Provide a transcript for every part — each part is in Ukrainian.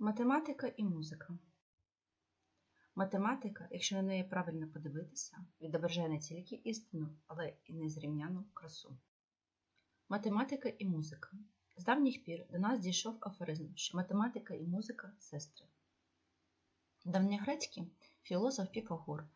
Математика і музика. Математика, якщо на неї правильно подивитися, відображає не тільки істину, але і незрівняну красу. Математика і музика. З давніх пір до нас дійшов афоризм, що математика і музика сестри. Давньогрецький філософ Піфагор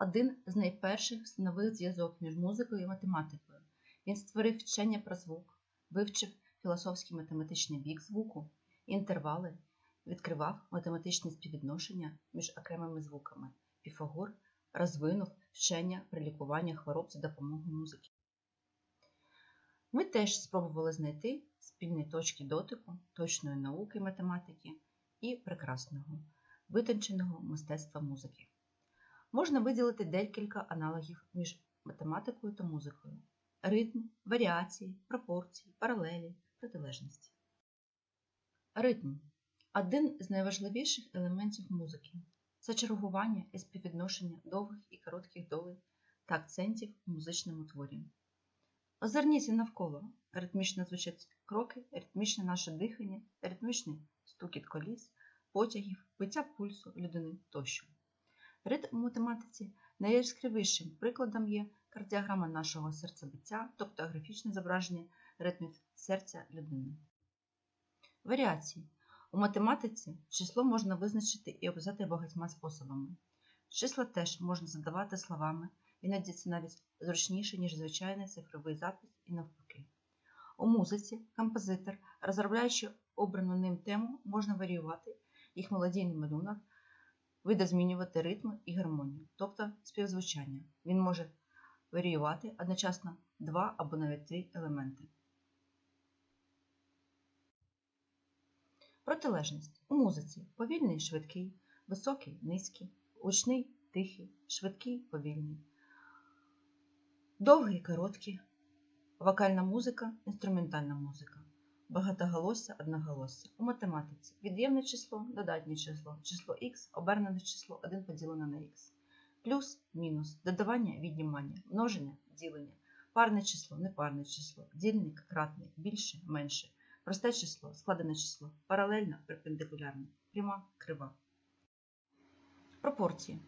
один з найперших встановив зв'язок між музикою і математикою. Він створив вчення про звук, вивчив філософський математичний бік звуку, інтервали, відкривав математичні співвідношення між окремими звуками. Піфагор розвинув вчення при лікуванні хвороб за допомогою музики. Ми теж спробували знайти спільні точки дотику точної науки математики і прекрасного, витонченого мистецтва музики. Можна виділити декілька аналогів між математикою та музикою: ритм, варіації, пропорції, паралелі, протилежності. Ритм один з найважливіших елементів музики це чергування і співвідношення довгих і коротких долей та акцентів у музичному творі. Озирніться навколо, ритмічно звучать кроки, ритмічне наше дихання, ритмічний стукіт коліс, потягів, биття пульсу людини тощо. Ритм у математиці найяскравішим прикладом є кардіограма нашого серцебиття, тобто графічне зображення ритмів серця людини. Варіації. У математиці число можна визначити і описати багатьма способами. Числа теж можна задавати словами, іноді це навіть зручніше, ніж звичайний цифровий запис і навпаки. У музиці композитор, розробляючи обрану ним тему, можна варіювати їх мелодійний малюнок, видозмінювати ритми і гармонію, тобто співзвучання. Він може варіювати одночасно два або навіть три елементи. Протилежність. У музиці повільний, швидкий, високий, низький, гучний, тихий, швидкий, повільний, довгий, короткий, вокальна музика, інструментальна музика, багатоголосся, одноголосся. У математиці від'ємне число, додатнє число, число х, обернене число 1 поділене на х, плюс, мінус, додавання, віднімання, множення, ділення, парне число, непарне число, дільник, кратник, більше, менше. Просте число, складене число, паралельно, перпендикулярне, пряма, крива. Пропорції.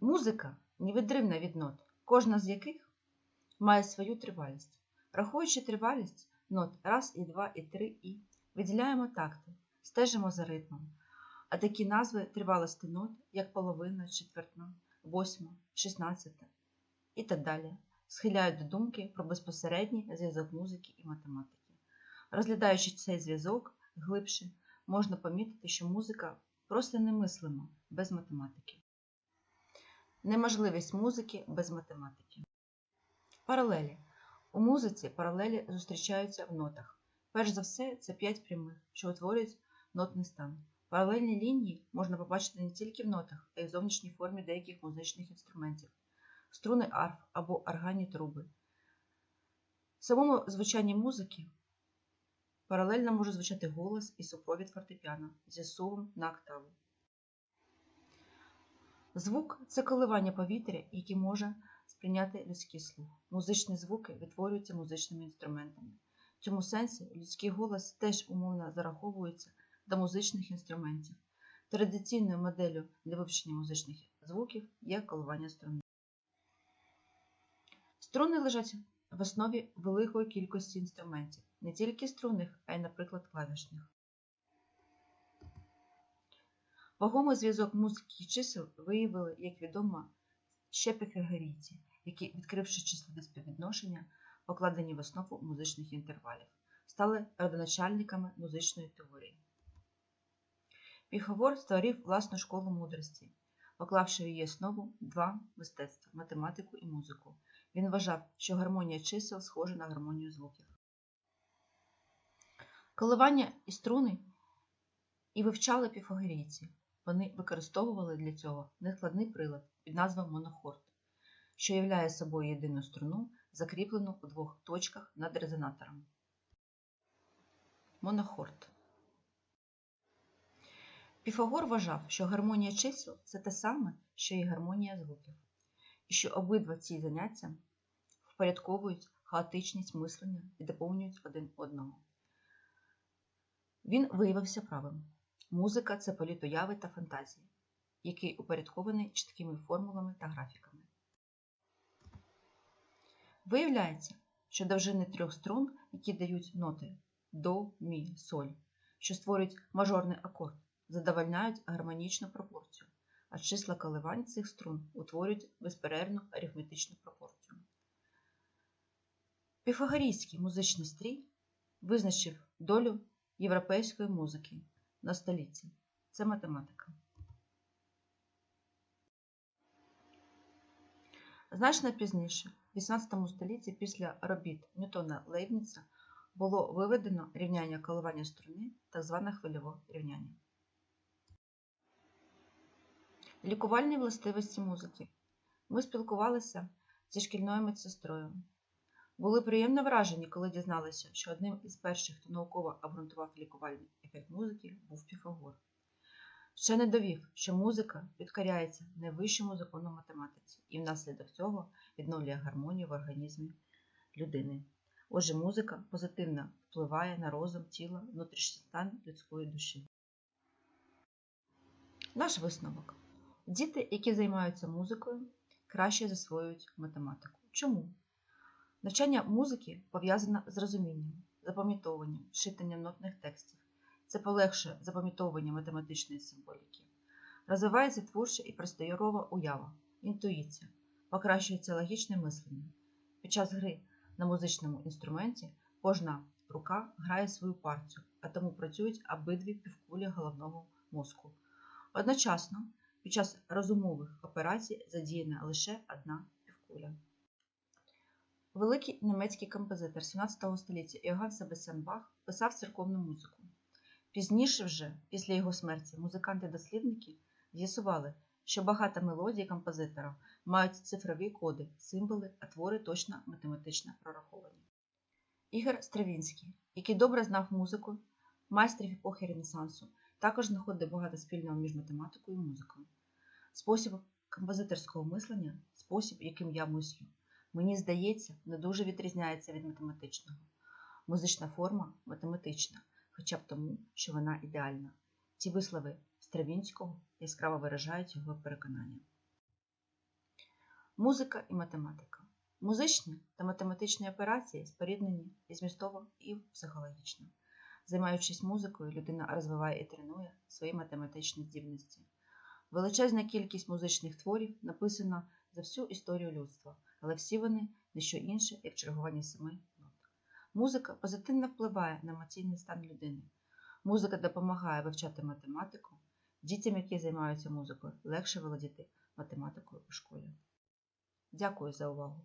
Музика невідривна від нот, кожна з яких має свою тривалість. Рахуючи тривалість нот раз, і два, і три, і виділяємо такти, стежимо за ритмом. А такі назви тривалості нот, як половина, четвертна, восьма, шістнадцята і так далі, схиляють до думки про безпосередній зв'язок музики і математики. Розглядаючи цей зв'язок глибше, можна помітити, що музика просто немислима без математики. Неможливість музики без математики. Паралелі. У музиці паралелі зустрічаються в нотах. Перш за все, це п'ять прямих, що утворюють нотний стан. Паралельні лінії можна побачити не тільки в нотах, а й в зовнішній формі деяких музичних інструментів, струни арф або органні труби. В самому звучанні музики Паралельно може звучати голос і супровід фортепіано зі сувом на октаву. Звук це коливання повітря, яке може сприйняти людський слух. Музичні звуки відтворюються музичними інструментами. В цьому сенсі людський голос теж умовно зараховується до музичних інструментів. Традиційною моделлю для вивчення музичних звуків є коливання струни. Струни лежать в основі великої кількості інструментів, не тільки струнних, а й, наприклад, клавішних. Вагомий зв'язок музики і чисел виявили, як відомо, ще піфагорійці, які, відкривши численне співвідношення, покладені в основу музичних інтервалів, стали родоначальниками музичної теорії. Піфагор створив власну школу мудрості, поклавши в її основу два мистецтва математику і музику. Він вважав, що гармонія чисел схожа на гармонію звуків. Коливання і струни і вивчали піфагорійці. Вони використовували для цього нескладний прилад під назвою монохорд, що являє собою єдину струну, закріплену у двох точках над резонатором. Монохорд. Піфагор вважав, що гармонія чисел це те саме, що і гармонія звуків, і що обидва ці заняття впорядковують хаотичність мислення і доповнюють один одного. Він виявився правим. Музика це політ уяви та фантазії, який упорядкований чіткими формулами та графіками. Виявляється, що довжини трьох струн, які дають ноти до, мі, соль, що створюють мажорний акорд, задовольняють гармонічну пропорцію, а числа коливань цих струн утворюють безперервну арифметичну пропорцію. Піфагорійський музичний стрій визначив долю європейської музики на столітті. Це математика. Значно пізніше, в 18 столітті, після робіт Ньютона Лейбніца, було виведено рівняння коливання струни, так зване хвильове рівняння. Лікувальні властивості музики. Ми спілкувалися зі шкільною медсестрою. Були приємно вражені, коли дізналися, що одним із перших, хто науково обґрунтував лікувальний ефект музики, був Піфагор. Ще не довів, що музика підкоряється найвищому закону математиці і внаслідок цього відновлює гармонію в організмі людини. Отже, музика позитивно впливає на розум, тіло, внутрішній стан людської душі. Наш висновок. Діти, які займаються музикою, краще засвоюють математику. Чому? Навчання музики пов'язане з розумінням, запам'ятовуванням, читанням нотних текстів. Це полегшує запам'ятовування математичної символіки. Розвивається творча і простоярова уява, інтуїція, покращується логічне мислення. Під час гри на музичному інструменті кожна рука грає свою партію, а тому працюють обидві півкулі головного мозку. Одночасно, під час розумових операцій задіяна лише одна півкуля. Великий німецький композитор 17 століття Іоганн Себастьян Бах писав церковну музику. Пізніше вже, після його смерті, музиканти-дослідники з'ясували, що багато мелодій композитора мають цифрові коди, символи, а твори точно математично прораховані. Ігор Стравінський, який добре знав музику, майстрів епохи Ренесансу, також знаходив багато спільного між математикою і музикою. Спосіб композиторського мислення, спосіб, яким я мислю, мені здається, не дуже відрізняється від математичного. Музична форма математична, хоча б тому, що вона ідеальна. Ці вислови Стравінського яскраво виражають його переконання. Музика і математика. Музичні та математичні операції споріднені і змістово, і психологічно. Займаючись музикою, людина розвиває і тренує свої математичні здібності. Величезна кількість музичних творів написана за всю історію людства, але всі вони не що інше, як чергування семи нот. Музика позитивно впливає на емоційний стан людини. Музика допомагає вивчати математику. Дітям, які займаються музикою, легше володіти математикою у школі. Дякую за увагу!